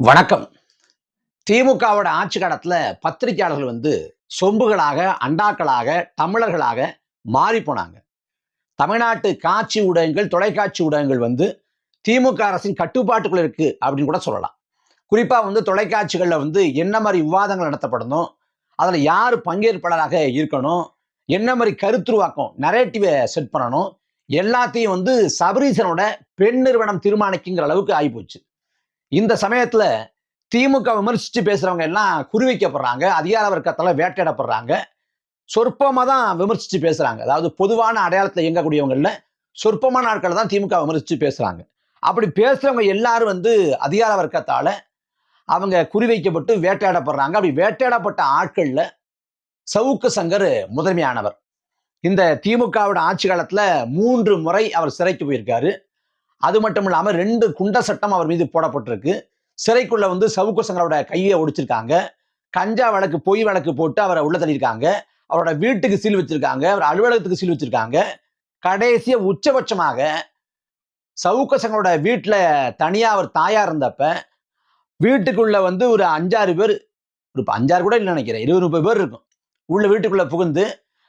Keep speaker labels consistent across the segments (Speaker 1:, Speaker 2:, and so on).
Speaker 1: வணக்கம். திமுகவோட ஆட்சி காலத்துல பத்திரிகையாளர்கள் வந்து சொம்புகளாக அண்டாக்களாக தமிழர்களாக மாறி போனாங்க. தமிழ்நாட்டு காட்சி ஊடகங்கள் தொலைக்காட்சி ஊடகங்கள் வந்து திமுக அரசின் கட்டுப்பாட்டுக்குள்ள இருக்கு அப்படின்னு கூட சொல்லலாம். குறிப்பா வந்து தொலைக்காட்சிகளில் வந்து என்ன மாதிரி விவாதங்கள் நடத்தப்படணும் அதில் யார் பங்கேற்பாளராக இருக்கணும் என்ன மாதிரி கருத்துருவாக்கம் நரேட்டிவை செட் பண்ணணும் எல்லாத்தையும் வந்து சபரீசனோட பெண் நிறுவனம் தீர்மானிக்குங்கிற அளவுக்கு ஆகிப்போச்சு. இந்த சமயத்துல திமுக விமர்சிச்சு பேசுறவங்க எல்லாம் குறிவைக்கப்படுறாங்க அதிகார வர்க்கத்தால வேட்டையாடப்படுறாங்க. சொற்பமாக தான் விமர்சிச்சு பேசுறாங்க. அதாவது பொதுவான அடையாளத்தில் இயங்கக்கூடியவங்களில் சொற்பமான ஆட்களை தான் திமுக விமர்சிச்சு பேசுறாங்க. அப்படி பேசுறவங்க எல்லாரும் வந்து அதிகார வர்க்கத்தால அவங்க குறிவைக்கப்பட்டு வேட்டையாடப்படுறாங்க. அப்படி வேட்டையாடப்பட்ட ஆட்களில் சவுக்கு சங்கர் முதன்மையானவர். இந்த திமுகவோட ஆட்சி காலத்தில் மூன்று முறை அவர் சிறைக்கு போயிருக்காரு. அது மட்டும் இல்லாமல் ரெண்டு குண்ட சட்டம் அவர் மீது போடப்பட்டிருக்கு. சிறைக்குள்ள வந்து சவுக்கு சங்கரோட கையை ஒடிச்சிருக்காங்க. கஞ்சா வழக்கு பொய் வழக்கு போட்டு அவரை உள்ள தள்ளியிருக்காங்க. அவரோட வீட்டுக்கு சீல் வச்சிருக்காங்க. அவர் அலுவலகத்துக்கு சீல் வச்சிருக்காங்க. கடைசிய உச்சபட்சமாக சவுக்க சங்கரோட தனியாக அவர் தாயா இருந்தப்ப வீட்டுக்குள்ள வந்து ஒரு அஞ்சாறு பேர் ஒரு அஞ்சாறு கூட இல்லை நினைக்கிறேன். இருபது முப்பது பேர் இருக்கும். உள்ள வீட்டுக்குள்ள புகுந்து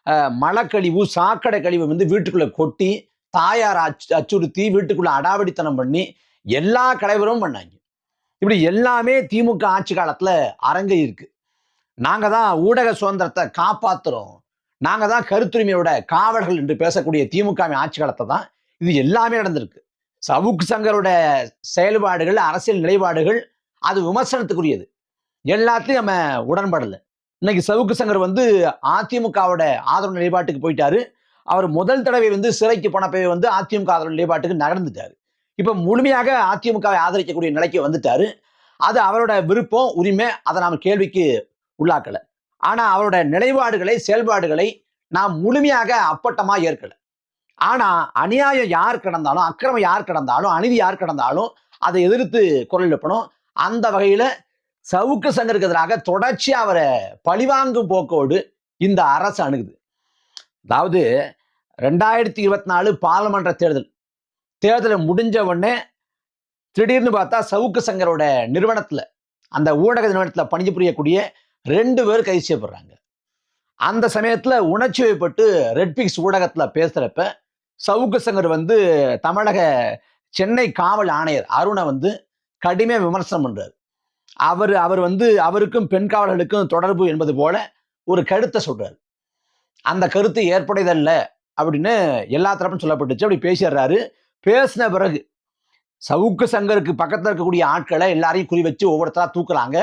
Speaker 1: அஹ், மலக்கழிவு சாக்கடை கழிவு வந்து வீட்டுக்குள்ள கொட்டி தாயார் அச்சு அச்சுறுத்தி வீட்டுக்குள்ள அடாவடித்தனம் பண்ணி எல்லா கலைவரும் பண்ணாங்க. இப்படி எல்லாமே திமுக ஆட்சி காலத்துல அரங்க இருக்கு. நாங்க தான் ஊடக சுதந்திரத்தை காப்பாத்துறோம். நாங்க தான் கருத்துரிமையோட காவலர்கள் என்று பேசக்கூடிய திமுக ஆட்சி காலத்தை தான் இது எல்லாமே நடந்திருக்கு. சவுக்கு சங்கரோட செயல்பாடுகள் அரசியல் நிலைப்பாடுகள் அது விமர்சனத்துக்குரியது. எல்லாத்தையும் நம்ம உடன்படல இன்னைக்கு சவுக்கு சங்கர் வந்து அதிமுகவோட ஆதரவு நிலைப்பாட்டுக்கு போயிட்டாரு. அவர் முதல் தடவை வந்து சிறைக்கு போனப்பவே வந்து அதிமுக ஆதரவு நிலைப்பாட்டுக்கு நகர்ந்துட்டார். இப்போ முழுமையாக அதிமுகவை ஆதரிக்கக்கூடிய நிலைக்கு வந்துட்டார். அது அவரோட விருப்பம் உரிமை அதை நாம் கேள்விக்கு உள்ளாக்கலை. ஆனால் அவரோட நிலைப்பாடுகளை செயல்பாடுகளை நாம் முழுமையாக அப்பட்டமாக ஏற்கலை. ஆனால் அநியாயம் யார் கிடந்தாலும் அக்கிரமம் யார் கிடந்தாலும் அநீதி யார் கிடந்தாலும் அதை எதிர்த்து குரல் எழுப்பணும். அந்த வகையில் சவுக்கு சங்கருக்கு எதிராக தொடர்ச்சியாக அவரை பழிவாங்கும் போக்கோடு இந்த அரசு அணுகுது. அதாவது ரெண்டாயிரத்தி இருபத்தி நாலு பாராளுமன்ற தேர்தல். தேர்தல் முடிஞ்ச உடனே திடீர்னு பார்த்தா சவுக்கு சங்கரோட நிறுவனத்தில் அந்த ஊடக நிறுவனத்துல பணிபுரியக்கூடிய ரெண்டு பேர் கைது செய்யப்படுறாங்க. அந்த சமயத்தில் உணர்ச்சி வைப்பட்டு ரெட்பிக்ஸ் ஊடகத்தில் பேசுகிறப்ப சவுக்கு சங்கர் வந்து தமிழக சென்னை காவல் ஆணையர் அருணை வந்து கடுமையாக விமர்சனம் பண்ணுறார் அவர் அவர் வந்து அவருக்கும் பெண் காவலர்களுக்கும் தொடர்பு என்பது போல ஒரு கருத்தை சொல்கிறார் அந்த கருத்து ஏற்புடையதல்ல. அப்படின்னு எல்லா தரப்பும் சொல்லப்பட்டுச்சு. அப்படி பேசிடுறாரு. பேசின பிறகு சவுக்கு சங்கருக்கு பக்கத்தில் இருக்கக்கூடிய ஆட்களை எல்லாரையும் குறி வச்சு ஒவ்வொருத்தராக தூக்குறாங்க.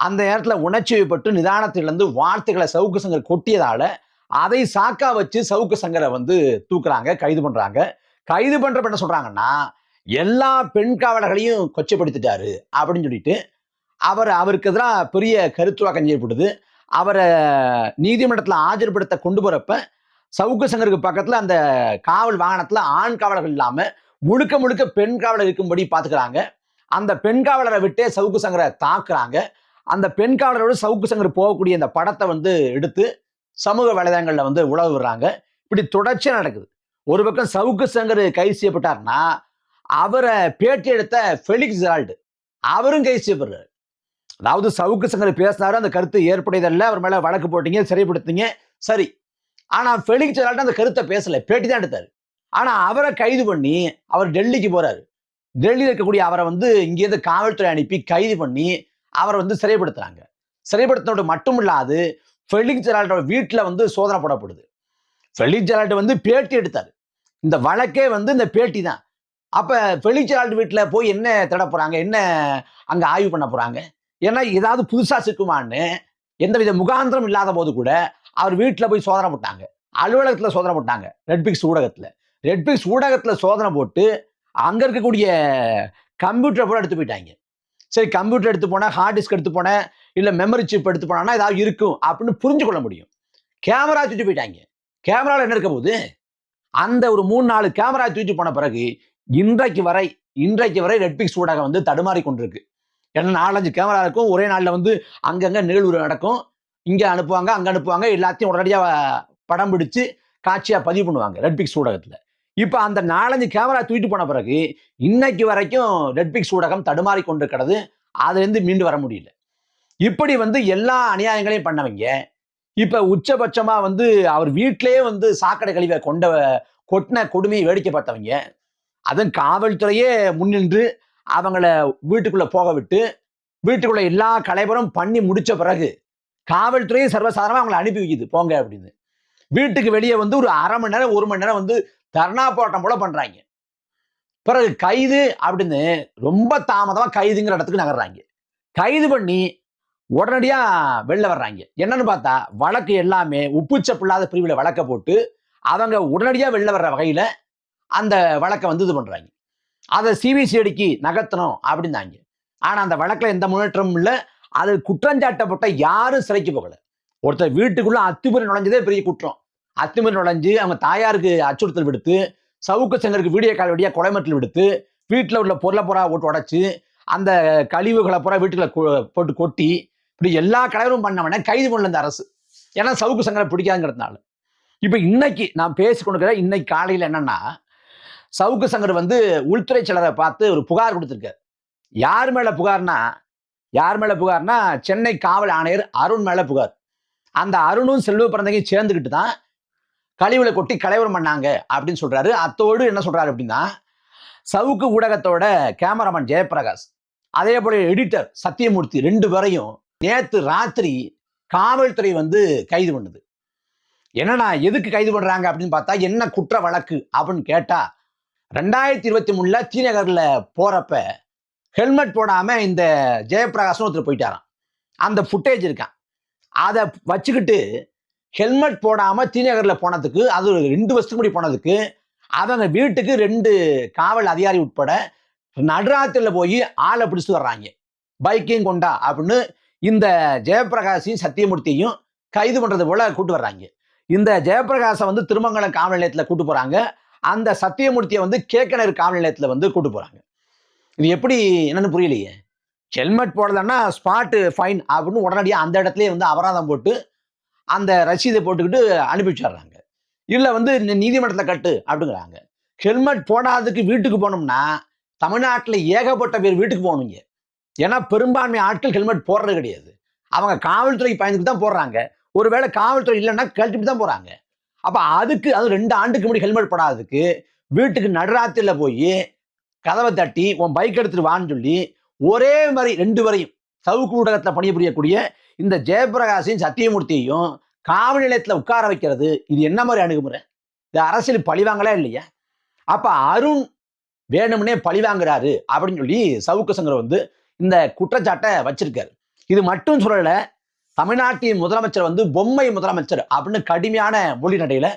Speaker 1: அந்த நேரத்தில் உணர்ச்சி வயப்பட்டு நிதானத்திலிருந்து வார்த்தைகளை சவுக்கு சங்கர் கொட்டியதால் அதை சாக்கா வச்சு சவுக்கு சங்கரை வந்து தூக்குறாங்க கைது பண்ணுறாங்க கைது பண்ணுறப்ப என்ன சொல்கிறாங்கன்னா எல்லா பெண் காவலர்களையும் கொச்சப்படுத்திட்டாரு அப்படின்னு சொல்லிட்டு அவர் அவருக்கு எதிராக பெரிய கருத்துவாக்கம் செய்யப்படுது அவரை நீதிமன்றத்தில் ஆஜர்படுத்த கொண்டு போகிறப்ப சவுக்கு சங்கருக்கு பக்கத்துல அந்த காவல் வாகனத்துல ஆண் காவலர்கள் இல்லாம முழுக்க முழுக்க பெண் காவலர் இருக்கும்படி பாத்துக்கிறாங்க. அந்த பெண் காவலரை விட்டே சவுக்கு சங்கரை தாக்குறாங்க. அந்த பெண் காவலரோட சவுக்கு சங்கர் போகக்கூடிய அந்த படத்தை வந்து எடுத்து சமூக வலைதளங்கள்ல வந்து உழவு விடுறாங்க. இப்படி தொடர்ச்சியா நடக்குது. ஒரு பக்கம் சவுக்கு சங்கர் கைது செய்யப்பட்டார்னா அவரை பேட்டி எடுத்த ஃபெலிக்ஸ் ஜெரால்டு அவரும் கைது செய்யப்படுறாரு. அதாவது சவுக்கு சங்கர் பேசினாரு அந்த கருத்து ஏற்புடையதல்ல அவர் மேல வழக்கு போட்டீங்க சரிப்படுத்தீங்க சரி. ஆனால் ஃபெலிக்ஸ் ஜெரால்ட் அந்த கருத்தை பேசலை. பேட்டி தான் எடுத்தார். ஆனால் அவரை கைது பண்ணி அவர் டெல்லிக்கு போகிறார் டெல்லியில் இருக்கக்கூடிய அவரை வந்து இங்கேருந்து காவல்துறை அனுப்பி கைது பண்ணி அவரை வந்து சிறைப்படுத்துகிறாங்க சிறைப்படுத்தினோடு மட்டும் இல்லாது ஃபெலிக்ஸ் ஜெரால்டோட வீட்டில் வந்து சோதனை போடப்படுது. ஃபெலிக்ஸ் ஜெரால்ட் வந்து பேட்டி எடுத்தார். இந்த வழக்கே வந்து இந்த பேட்டி தான். அப்போ ஃபெலிக்ஸ் ஜெரால்ட் வீட்டில் போய் என்ன தேட போகிறாங்க என்ன அங்கே ஆய்வு பண்ண போகிறாங்க ஏன்னா ஏதாவது புதுசாக சிக்குமான்னு எந்தவித முகாந்திரம் இல்லாத போது கூட அவர் வீட்டில் போய் சோதனை போட்டாங்க. அலுவலகத்தில் சோதனை போட்டாங்க. ரெட்பிக்ஸ் ஊடகத்தில். ரெட்பிக்ஸ் ஊடகத்தில் சோதனை போட்டு அங்கே இருக்கக்கூடிய கம்ப்யூட்டரை கூட எடுத்து போயிட்டாங்க. சரி கம்ப்யூட்டர் எடுத்து போனால் ஹார்ட் டிஸ்க் எடுத்து போனேன் இல்லை மெமரி சிப் எடுத்து போனா ஏதாவது இருக்கும் அப்படின்னு புரிஞ்சு கொள்ள முடியும். கேமரா தூக்கி போயிட்டாங்க. கேமராவில் என்ன இருக்க போகுது? அந்த ஒரு மூணு நாலு கேமரா தூக்கி போன பிறகு இன்றைக்கு வரை இன்றைக்கு வரை ரெட்பிக்ஸ் ஊடகம் வந்து தடுமாறி கொண்டிருக்கு ஏன்னா நாலஞ்சு கேமரா இருக்கும். ஒரே நாளில் வந்து அங்கங்கே நிகழ்வு நடக்கும். இங்கே அனுப்புவாங்க அங்கே அனுப்புவாங்க. எல்லாத்தையும் உடனடியாக படம் பிடிச்சு காட்சியாக பதிவு பண்ணுவாங்க ரெட்பிக்ஸ் ஊடகத்தில். இப்போ அந்த நாலஞ்சு கேமரா தூக்கிட்டு போன பிறகு இன்னைக்கு வரைக்கும் ரெட்பிக்ஸ் ஊடகம் தடுமாறி கொண்டிருக்கிறது. அதுலேருந்து மீண்டு வர முடியல. இப்படி வந்து எல்லா அநியாயங்களையும் பண்ணவங்க இப்போ உச்சபட்சமாக வந்து அவர் வீட்டிலேயே வந்து சாக்கடை கழிவை கொண்ட கொட்டின கொடுமையை வேடிக்கை பார்த்தவங்க அதுவும் காவல்துறையே முன்னின்று அவங்கள வீட்டுக்குள்ளே போக விட்டு வீட்டுக்குள்ளே எல்லா கலைபுரம் பண்ணி முடித்த பிறகு காவல்துறையும் சர்வசாதாரணமாக அவங்களை அனுப்பி வைக்குது. போங்க அப்படின்னு. வீட்டுக்கு வெளியே வந்து ஒரு அரை மணி நேரம் ஒரு மணி நேரம் வந்து தர்ணா போராட்டம் போல பண்ணுறாங்க பிறகு கைது அப்படின்னு ரொம்ப தாமதமாக கைதுங்கிற இடத்துக்கு நகர்றாங்க. கைது பண்ணி உடனடியாக வெளில வர்றாங்க. என்னன்னு பார்த்தா வழக்கு எல்லாமே உப்புச்சப்பில்லாத பிரிவில் வழக்க போட்டு அவங்க உடனடியாக வெளில வர்ற வகையில் அந்த வழக்கை வந்து இது பண்ணுறாங்க அதை சிபிசிஐடிக்கு நகர்த்தணும் அப்படின்னாங்க. ஆனால் அந்த வழக்கில் எந்த முன்னேற்றமும் இல்லை. அது குற்றஞ்சாட்டப்பட்ட யாரும் சிறைக்கு போகல. ஒருத்தர் வீட்டுக்குள்ள அத்துமீறி நுழைஞ்சதே பெரிய குற்றம். அத்துமீறி நுழைஞ்சு அவங்க தாயாருக்கு அச்சுறுத்தல் விடுத்து சவுக்கு சங்கருக்கு வீடியோ கால் வழியாக கொலைமட்டில் விடுத்து வீட்டில் உள்ள பொருளை புறா ஓட்டு உடச்சி அந்த கழிவுகளை புறா வீட்டுக்குள்ள கொ- போட்டு கொட்டி இப்படி எல்லா கலவரும் பண்ணவனே கைது பண்ணல இந்த அரசு. ஏன்னா சவுக்கு சங்கரை பிடிக்காதுங்கிறதுனால இப்போ இன்னைக்கு நான் பேசி கொண்டிருக்கிற இன்னைக்கு காலையில் என்னன்னா சவுக்கு சங்கர் வந்து உள்துறை செயலரை பார்த்து ஒரு புகார் கொடுத்துருக்காரு. யார் மேலே புகார்னா யார் மேல புகார்னா சென்னை காவல் ஆணையர் அருண் மேல புகார். அந்த அருணும் செல்வ பிறந்தகையும் சேர்ந்துக்கிட்டு தான் கழிவுல கொட்டி கலைவரம் பண்ணாங்க அப்படின்னு சொல்றாரு. அத்தோடு என்ன சொல்றாரு அப்படின்னா சவுக்கு ஊடகத்தோட கேமராமேன் ஜெயபிரகாஷ் அதே போல எடிட்டர் சத்தியமூர்த்தி ரெண்டு பேரையும் நேற்று ராத்திரி காவல்துறை வந்து கைது பண்ணுது. என்னன்னா எதுக்கு கைது பண்றாங்க அப்படின்னு பார்த்தா என்ன குற்ற வழக்கு அப்படின்னு கேட்டா ரெண்டாயிரத்தி இருபத்தி மூணுல தீநகர்ல போறப்ப ஹெல்மெட் போடாமல் இந்த ஜெயபிரகாஷ்னு ஒருத்தர் போயிட்டாராம். அந்த ஃபுட்டேஜ் இருக்கான் அதை வச்சுக்கிட்டு ஹெல்மெட் போடாமல் தீநகர்ல போனதுக்கு அது ரெண்டு வருஷத்துக்கு முடி போனதுக்கு அவங்க வீட்டுக்கு ரெண்டு காவல் அதிகாரி உட்பட நடுராத்திரில போய் ஆளை பிடிச்சிட்டு வர்றாங்க. பைக்கையும் கொண்டா அப்படின்னு இந்த ஜெயபிரகாஷையும் சத்தியமூர்த்தியையும் கைது பண்ணுறது போல கூட்டு வர்றாங்க. இந்த ஜெயபிரகாஷை வந்து திருமங்கலம் காவல் நிலையத்தில் கூட்டு போகிறாங்க அந்த சத்தியமூர்த்தியை வந்து கேக்கனர் காவல் நிலையத்தில் வந்து கூட்டு போகிறாங்க இது எப்படி என்னன்னு புரியலையே. ஹெல்மெட் போடலன்னா ஸ்பாட்டு ஃபைன் அப்படின்னு உடனடியாக அந்த இடத்துலேயே வந்து அபராதம் போட்டு அந்த ரசீதை போட்டுக்கிட்டு அனுப்பி வச்சிடுறாங்க இல்லை வந்து நீதிமன்றத்தில் கட்டு அப்படிங்கிறாங்க. ஹெல்மெட் போடாததுக்கு வீட்டுக்கு போனோம்னா தமிழ்நாட்டில் ஏகப்பட்ட பேர் வீட்டுக்கு போகணுங்க ஏன்னா பெரும்பான்மை ஆட்கள் ஹெல்மெட் போடுறது கிடையாது. அவங்க காவல்துறைக்கு பயந்துட்டு தான் போடுறாங்க. ஒருவேளை காவல்துறை இல்லைன்னா கழட்டிட்டு தான் போகிறாங்க அப்போ அதுக்கு அது ரெண்டு ஆண்டுக்கு முன்னாடி ஹெல்மெட் போடாததுக்கு வீட்டுக்கு நடுராத்திரியில் போய் கதவை தட்டி உன் பைக் எடுத்துட்டு வான்னு சொல்லி ஒரே மாதிரி ரெண்டு வரையும் சவுக்கு ஊடகத்தில் பணிபுரியக்கூடிய இந்த ஜெயபிரகாஷையும் சத்தியமூர்த்தியையும் காவல் நிலையத்தில் உட்கார வைக்கிறது இது என்ன மாதிரி அணுகுமுறை? இது அரசியல் பழிவாங்களா இல்லையா? அப்போ அருண் வேணும்னே பழி வாங்குறாரு அப்படின்னு சொல்லி சவுக்கு சங்கர் வந்து இந்த குற்றச்சாட்டை வச்சிருக்காரு. இது மட்டும் சொல்லலை தமிழ்நாட்டின் முதலமைச்சர் வந்து பொம்மை முதலமைச்சர் அப்படின்னு கடுமையான மொழி நடையில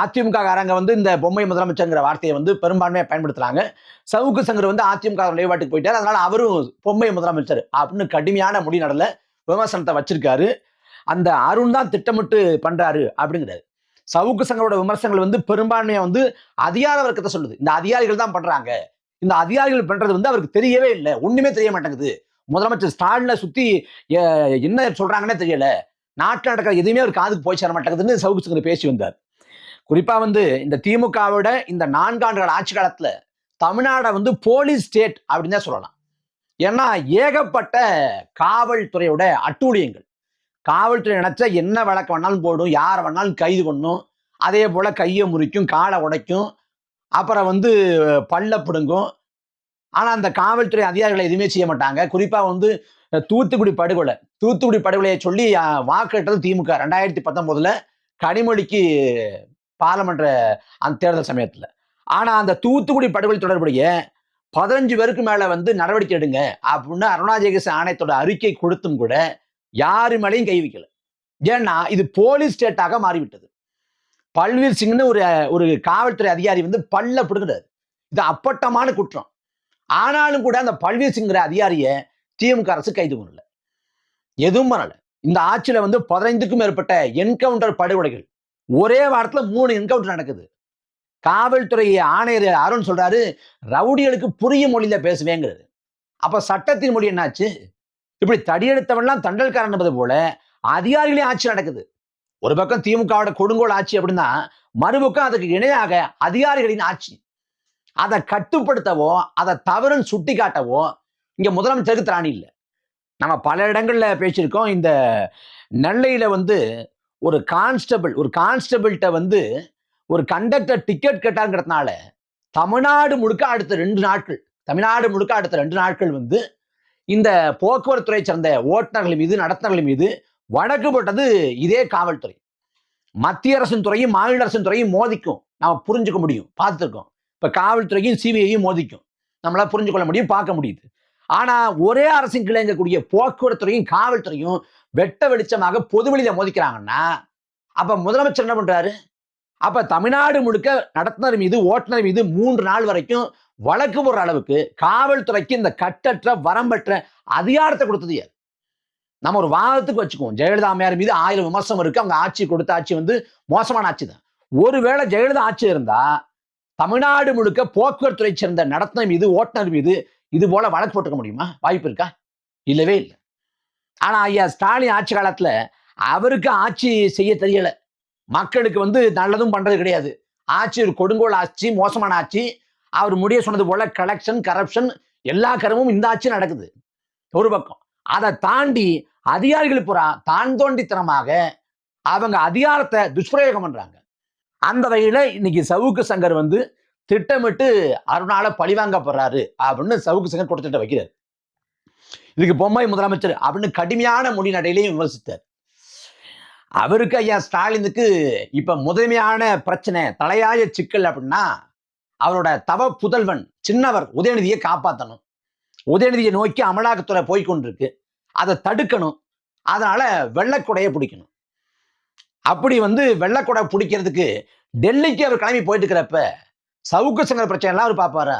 Speaker 1: அதிமுககாரங்க வந்து இந்த பொம்மை முதலமைச்சர்ங்கிற வார்த்தையை வந்து பெரும்பான்மையாக பயன்படுத்துறாங்க. சவுக்கு சங்கர் வந்து அதிமுக நிலைப்பாட்டுக்கு போயிட்டார். அதனால அவரும் பொம்மை முதலமைச்சர் அப்படின்னு கடுமையான மொழி நடல விமர்சனத்தை வச்சிருக்காரு. அந்த அருண் தான் திட்டமிட்டு பண்றாரு அப்படிங்கிறாரு. சவுக்கு சங்கரோட விமர்சனங்கள் வந்து பெரும்பான்மையாக வந்து அதிகார வர்க்கத்தை சொல்லுது. இந்த அதிகாரிகள் தான் பண்றாங்க. இந்த அதிகாரிகள் பண்றது வந்து அவருக்கு தெரியவே இல்லை. ஒண்ணுமே தெரிய மாட்டேங்குது. முதலமைச்சர் ஸ்டாலினை சுத்தி என்ன சொல்றாங்கன்னே தெரியல. நாட்டில் நடக்கிற எதுவுமே அவர் காதுக்கு போய் சேர மாட்டேங்குதுன்னு சவுக்கு சங்கர் பேசி வந்தார். குறிப்பா வந்து இந்த திமுகவோட இந்த நான்காண்டுகள் ஆட்சி காலத்துல தமிழ்நாடை வந்து போலீஸ் ஸ்டேட் அப்படின்னு தான் சொல்லலாம். ஏன்னா ஏகப்பட்ட காவல்துறையோட அட்டூழியங்கள். காவல்துறை நினைச்சா என்ன வழக்கு வேணாலும் போடும் யாரை வேணாலும் கைது பண்ணும் அதே போல கையை முறிக்கும் காலை உடைக்கும் அப்புறம் வந்து பல்ல பிடுங்கும். ஆனா அந்த காவல்துறை அதிகாரிகளை எதுவுமே செய்ய மாட்டாங்க. குறிப்பா வந்து தூத்துக்குடி படுகொலை. தூத்துக்குடி படுகொலையை சொல்லி வாக்கு திமுக. ரெண்டாயிரத்தி பத்தொன்பதுல கனிமொழிக்கு பாராளுமன்ற அந்த தேர்தல் சமயத்துல. ஆனா அந்த தூத்துக்குடி படுகொலை தொடர்புடைய பதினஞ்சு பேருக்கு மேல வந்து நடவடிக்கை எடுங்க அப்படின்னு அருணாஜெகச ஆணையத்தோட அறிக்கை கொடுத்தும் கூட யாரு மேலேயும் கை வைக்கல. ஏன்னா இது போலீஸ் ஸ்டேட்டாக மாறிவிட்டது. பல்வீர் சிங்னு ஒரு ஒரு காவல்துறை அதிகாரி வந்து பல்ல பிடுங்குறாரு. இது அப்பட்டமான குற்றம். ஆனாலும் கூட அந்த பல்வீர் சிங்கிற அதிகாரியை திமுக அரசு கைது பண்ணல. எதுவும் பண்ணல. இந்த ஆட்சியில வந்து பதினைந்துக்கும் மேற்பட்ட என்கவுண்டர் படுகொலைகள். ஒரே வாரத்தில் மூணு என்கவுண்டர் நடக்குது. காவல்துறை ஆணையர் அருண் சொல்றாரு ரவுடிகளுக்கு புரிய மொழியில பேசுவேங்கிறது. அப்ப சட்டத்தின் மொழி என்னாச்சு? இப்படி தடியெடுத்தவன்லாம் தண்டல்காரன் என்பது போல அதிகாரிகளே ஆட்சி நடக்குது. ஒரு பக்கம் திமுகவோட கொடுங்கோல் ஆட்சி அப்படின்னா மறுபக்கம் அதுக்கு இணையாக அதிகாரிகளின் ஆட்சி. அதை கட்டுப்படுத்தவோ அதை தவறுன்னு சுட்டி காட்டவோ இங்க முதலமைச்சருக்கு திராணி இல்லை. நம்ம பல இடங்கள்ல பேசியிருக்கோம். இந்த நெல்லையில வந்து ஒரு கான்ஸ்டபிள் ஒரு கான்ஸ்டபிள்கிட்ட வந்து ஒரு கண்டக்டர் டிக்கெட் கேட்டாங்கிறதுனால தமிழ்நாடு முழுக்க அடுத்த ரெண்டு நாட்கள் தமிழ்நாடு முழுக்க அடுத்த ரெண்டு நாட்கள் வந்து இந்த போக்குவரத்துறை சார்ந்த சேர்ந்த ஓட்டுநர்கள் மீது நடத்துனர்கள் மீது வழக்கு போட்டது இதே காவல்துறை. மத்திய அரசின் துறையும் மாநில அரசின் துறையும் மோதிக்கும். நம்ம புரிஞ்சுக்க முடியும் பார்த்துருக்கோம். இப்போ காவல்துறையும் சிபிஐயும் மோதிக்கும். நம்மளால் புரிஞ்சுக்கொள்ள முடியும் பார்க்க முடியுது. ஆனா ஒரே அரசின் கீழே போக்குவரத்துறையும் காவல்துறையும் வெட்ட வெளிச்சமாக பொதுவெளியில மோதிக்கிறாங்கன்னா அப்ப முதலமைச்சர் என்ன பண்றாரு? அப்ப தமிழ்நாடு முழுக்க நடத்துனர் மீது ஓட்டுநர் மீது மூன்று நாள் வரைக்கும் வழக்கு போடுற அளவுக்கு காவல்துறைக்கு இந்த கட்டற்ற வரம்பற்ற அதிகாரத்தை கொடுத்தது யார்? நம்ம ஒரு வாதத்துக்கு வச்சுக்குவோம். ஜெயலலிதா அம்மையார் மீது ஆயிரம் விமர்சனம் இருக்கு. அவங்க ஆட்சி கொடுத்த ஆட்சி வந்து மோசமான ஆட்சி தான். ஒருவேளை ஜெயலலிதா ஆட்சி இருந்தா தமிழ்நாடு முழுக்க போக்குவரத்துறை சேர்ந்த நடத்தின மீது ஓட்டுநர் மீது இது போல வழக்கு போட்டுக்க முடியுமா? வாய்ப்பு இருக்கா? இல்லவே இல்லை. ஆனா ஐயா ஸ்டாலின் ஆட்சி காலத்துல அவருக்கு ஆட்சி செய்ய தெரியல. மக்களுக்கு வந்து நல்லதும் பண்றது கிடையாது. ஆட்சி ஒரு கொடுங்கோல் ஆட்சி மோசமான ஆட்சி. அவர் முடிய சொன்னது போல கலெக்ஷன் கரப்ஷன் எல்லா கரமும் இந்த ஆட்சி நடக்குது. ஒரு பக்கம். அதை தாண்டி அதிகாரிகள் புறா தான் தோண்டித்தனமாக அவங்க அதிகாரத்தை துஷ்பிரயோகம் பண்றாங்க. அந்த வகையில இன்னைக்கு சவுக்கு சங்கர் வந்து திட்டமிட்டு அருணால பழிவாங்கப்படுறாரு அப்படின்னு சவுக்கு சங்கர் கொடுத்துட்ட வைக்கிறார். இதுக்கு பொம்மை முதலமைச்சர் அப்படின்னு கடுமையான மொழிநடையிலையும் விமர்சித்தார். அவருக்கு ஐயா ஸ்டாலினுக்கு இப்ப முதன்மையான பிரச்சனை தலையாய சிக்கல் அப்படின்னா அவரோட தவ புதல்வன் சின்னவர் உதயநிதியை காப்பாற்றணும் உதயநிதியை நோக்கி அமலாக்கத்துறை போய் கொண்டிருக்கு. அதை தடுக்கணும். அதனால வெள்ளக்குடையை பிடிக்கணும். அப்படி வந்து வெள்ளக்குடை பிடிக்கிறதுக்கு டெல்லிக்கு அவர் கிளம்பி போயிட்டு இருக்கிறப்ப சவுக்கு சங்கர் பிரச்சனை எல்லாம் அவர் பார்ப்பாரா?